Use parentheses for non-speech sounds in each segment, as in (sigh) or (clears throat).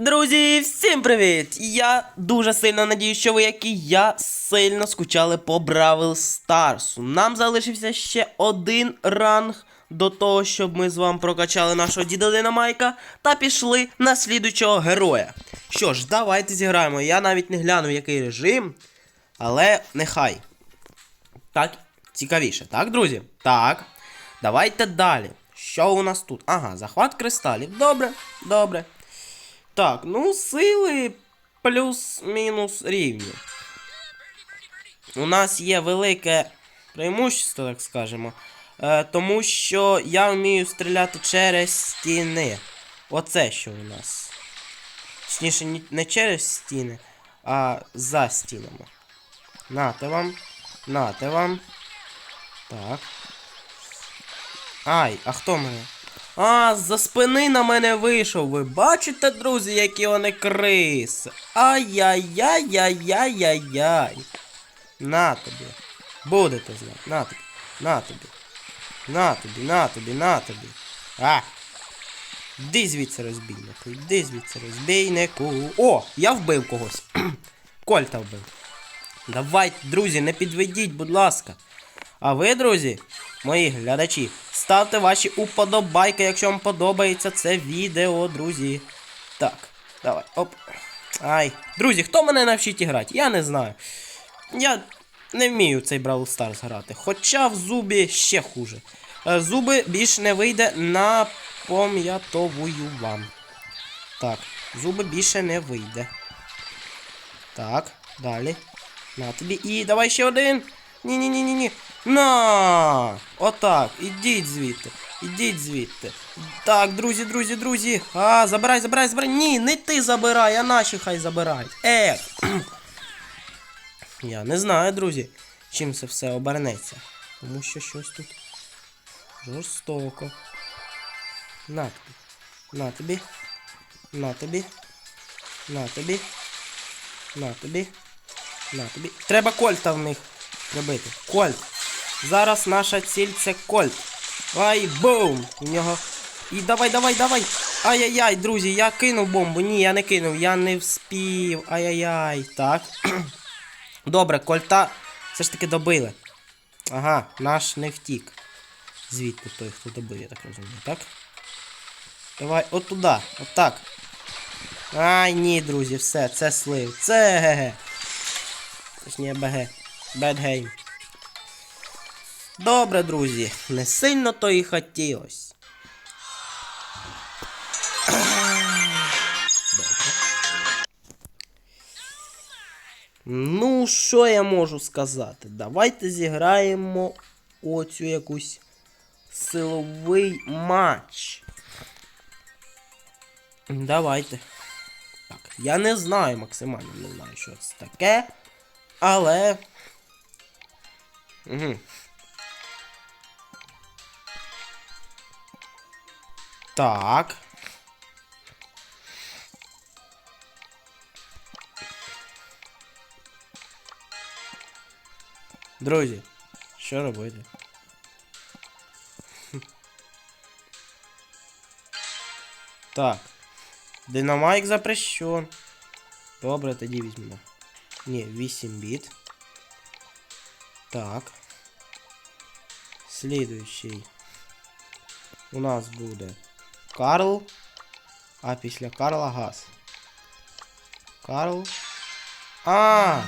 Друзі, всім привіт! Я дуже сильно надію, що ви, як і я, сильно скучали по Бравл Старсу. Нам залишився ще один ранг до того, щоб ми з вами прокачали нашого діда Динамайка та пішли на слідучого героя. Що ж, давайте зіграємо. Я навіть не глянув, який режим, але нехай. Так, цікавіше, так, друзі? Так. Давайте далі. Що у нас тут? Ага, захват кристалів. Добре, добре. Так, ну, сили плюс-мінус рівні. У нас є велике преимущество, так скажемо. Е, тому що я вмію стріляти через стіни. Оце що у нас. Точніше, не через стіни, а за стінами. Нате вам. Нате вам. Так. Ай, а хто мене? А, за спини на мене вийшов. Ви бачите, друзі, які вони криси? Ай-яй-яй-яй-яй-яй-яй. На тобі. Будете знати. На тобі. На тобі. На тобі, на тобі, на тобі. А! Йди звідси розбійнику, йди звідси розбійнику. О, я вбив когось. (clears throat) Кольта вбив. Давайте, друзі, не підведіть, будь ласка. А ви, друзі, мої глядачі, ставте ваші уподобайки, якщо вам подобається це відео, друзі. Так, давай, оп. Ай. Друзі, хто мене навчить грати? Я не знаю. Я не вмію цей Brawl Stars грати. Хоча в зубі ще хуже. Е, Зуби більш не вийде, напом'ятовую вам. Так, зуби більше не вийде. Так, далі. На тобі. І давай ще один. Ні-ні-ні-ні-ні. На! Отак. Ідіть звідти. Ідіть звідти. Так, друзі, друзі, друзі. А, забирай, забирай, забирай. Ні, не ти забирай, а наші хай забирають. Е. (clears throat) Я не знаю, друзі, чим це все обернеться. Тому що щось тут жорстоко. На тобі. На тобі. На тобі. На тобі. На тобі. На тобі. Треба кольта в них прибити. Кольт. Зараз наша ціль це кольт. Ай, бум! У нього. І давай, давай, давай. Ай-яй-яй, друзі, я кинув бомбу. Ні, я не кинув, я не вспів. Ай-яй-яй. Так. (clears throat) Добре, кольта все ж таки добили. Ага, наш не втік. Звідти той, хто добив, я так розумію, так? Давай, от туди, от так. Ай, ні, друзі, все, це слив. Це ГГ. Точніше БГ. Game. Добре, друзі. Не сильно то і хотілось. Ну, що я можу сказати? Давайте зіграємо оцю якусь силовий матч. Давайте. Так, я не знаю максимально, не знаю, що це таке. Але. Угу. Так. Друзі, що робити? (laughs) Так. Динамайк запрещен. Добре, тоді візьмемо. Ні, 8 біт. Так. Слідуючий. У нас буде Карл. А після Карла газ. Карл. А!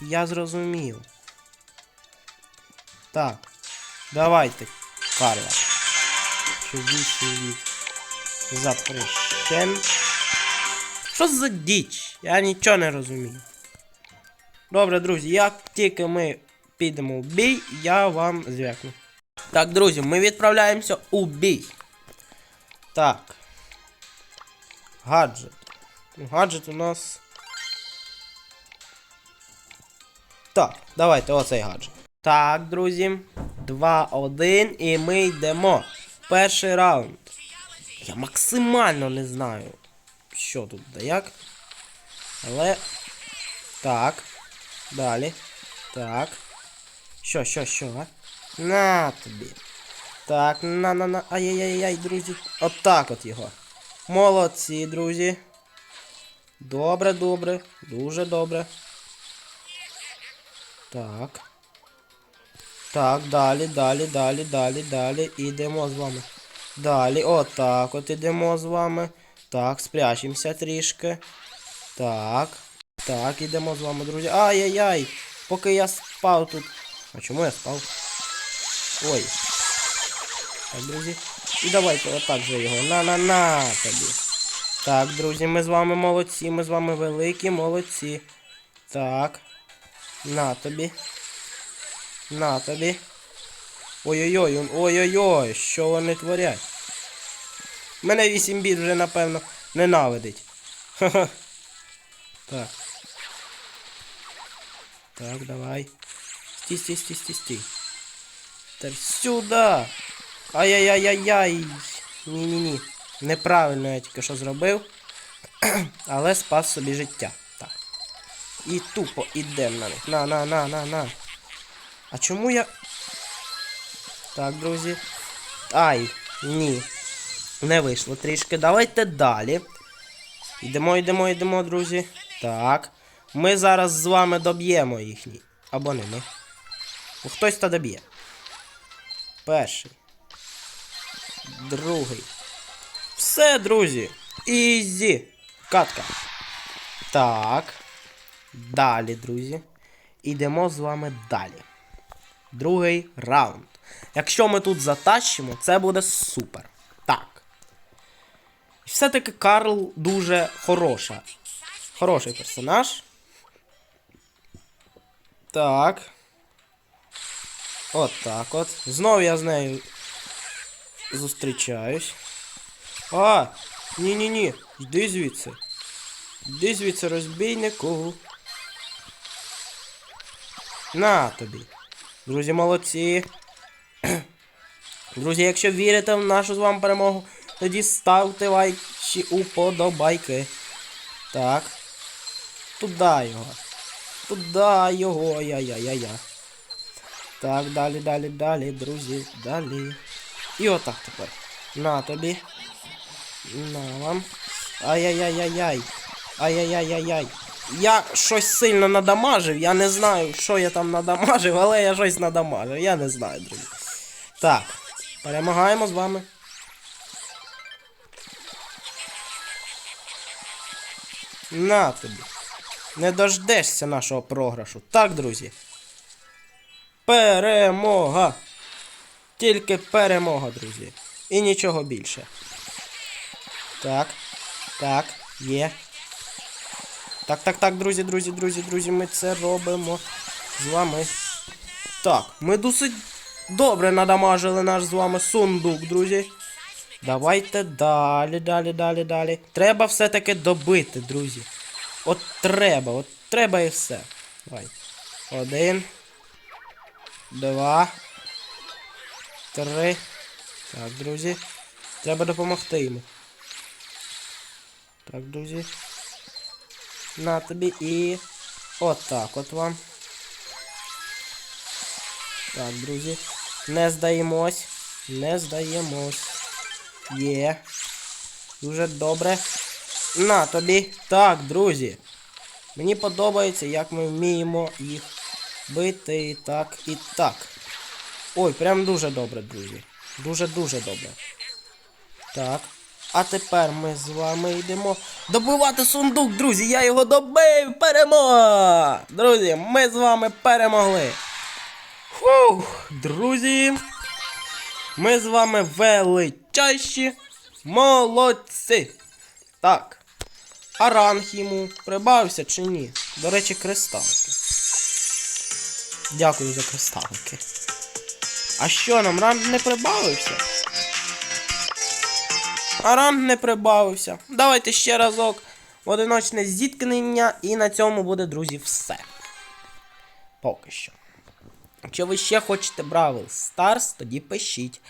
Я зрозумів. Так. Давайте, Карла. Що 8 від запрещен. Що за діч? Я нічого не розумію. Добре, друзі, як тільки ми підемо в бій, я вам зв'якну. Так, друзі, ми відправляємося у бій. Так. Гаджет. Гаджет у нас. Так, давайте оцей гаджет. Так, друзі. 2-1 і ми йдемо. Перший раунд. Я максимально не знаю, що тут да як. Але. Так. Далі. Так. Що, що, що? На тобі. Так, на на на. Ай-яй-яй-яй, друзі. Отак от його. Молодці, друзі. Добре, добре. Дуже добре. Так. Так, далі, далі, далі, далі, далі. Ідемо з вами. Далі, отак от ідемо з вами. Так, спрячемося трішки. Так. Так, ідемо з вами, друзі. Ай-яй-яй! Поки я спав тут. А чому я спав? Ой. Так, друзі. І давайте отак же його. На-на-на тобі. Так, друзі, ми з вами молодці, ми з вами великі молодці. Так. На тобі. На тобі. Ой-ой-ой, ой-ой-ой, що вони творять? Мене 8 біт вже, напевно, ненавидить. Ха-ха. Так. Так, давай. Стій, стій, стій, стій, стій. Тепер. Ай-яй-яй-яй-яй. Ні-ні-ні. Неправильно я тільки що зробив. (clears throat) Але спас собі життя. Так. І тупо ідемо на них. На, на, на, на, на. А чому я. Так, друзі. Ай, ні. Не вийшло трішки. Давайте далі. Йдемо, йдемо, йдемо, друзі. Так. Ми зараз з вами доб'ємо їхній. Або не ми. Хтось та доб'є. Перший. Другий. Все, друзі. Ізі. Катка. Так. Далі, друзі. Ідемо з вами далі. Другий раунд. Якщо ми тут затащимо, це буде супер. Так. Все-таки Карл дуже хороша. Хороший персонаж. Так. От так от. Знову я з нею зустрічаюсь. А! Ні-ні-ні. Йди звідси. Йди звідси, розбійнику. На тобі. Друзі, молодці. (clears throat) Друзі, якщо вірите в нашу з вами перемогу, тоді ставте лайки уподобайки. Так. Туда його. Туда його. Я-я-я-я. Так, далі, далі, далі, друзі, далі. І отак тепер. На тобі. На вам. Ай-яй-яй-яй-яй. Ай-яй-яй-яй-яй. Я щось сильно надамажив, я не знаю, що я там надамажив, але я щось надамажив, я не знаю, друзі. Так, перемагаємо з вами. На тобі. Не дождешся нашого програшу. Так, друзі. Перемога! Тільки перемога, друзі. І нічого більше. Так. Так, є. Так, так, так, друзі, друзі, друзі, друзі, ми це робимо з вами. Так, ми досить добре надамажили наш з вами сундук, друзі. Давайте далі, далі, далі, далі. Треба все-таки добити, друзі. От треба, от треба і все. Давай. Один. Два. Три. Так, друзі. Треба допомогти йому. Так, друзі. На тобі і. Отак от вам. Так, друзі. Не здаємось. Не здаємось. Є. Дуже добре. На тобі. Так, друзі. Мені подобається, як ми вміємо їх бити так, і так. Ой, прям дуже добре, друзі. Дуже-дуже добре. Так. А тепер ми з вами йдемо добивати сундук, друзі. Я його добив! Перемога! Друзі, ми з вами перемогли. Фух, друзі. Ми з вами величайші молодці. Так. А ранг йому прибавився чи ні? До речі, кристалики. Дякую за кристалики. А що нам ранг не прибавився? А ранг не прибавився. Давайте ще разок в одиночне зіткнення, і на цьому буде, друзі, все. Поки що. Якщо ви ще хочете Бравл Старс, тоді пишіть.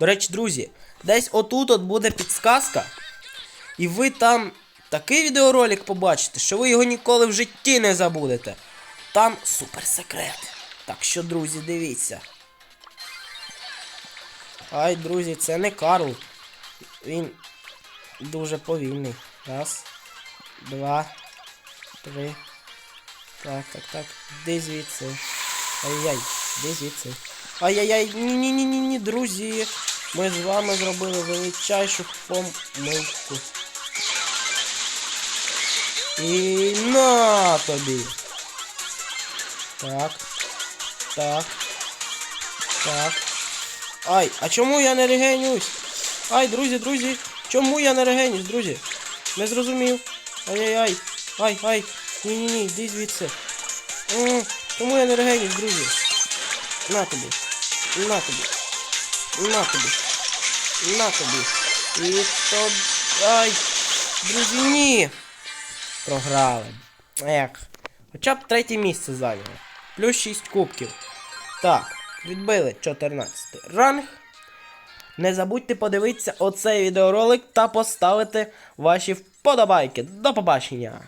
До речі, друзі, десь отут от буде підсказка. І ви там такий відеоролик побачите, що ви його ніколи в житті не забудете. Там суперсекрет. Так що, друзі, дивіться. Ай, друзі, це не Карл. Він дуже повільний. Раз. два, три. Так, так, так. Де звідси? Ай-яй, де звідси? Ай-яй-яй, ні-ні-ні-ні, друзі. Ми з вами зробили величайшу помилку. І на тобі. Так. Так. Так. Ай, а чому я не регенюсь? Ай, друзі, друзі, чому я не регенюсь, друзі? Не зрозумів. Ай-яй-яй. Ай, ай. Ні-ні-ні, йди звідси. М, Чому я не регенюсь, друзі? На тобі. На тобі. На тобі. На тобі. І то. Ай. Друзі, ні. Програли. Ех. Хоча б третє місце зайняли. Плюс 6 кубків. Так, відбили 14 ранг. Не забудьте подивитися оцей відеоролик та поставити ваші вподобайки. До побачення!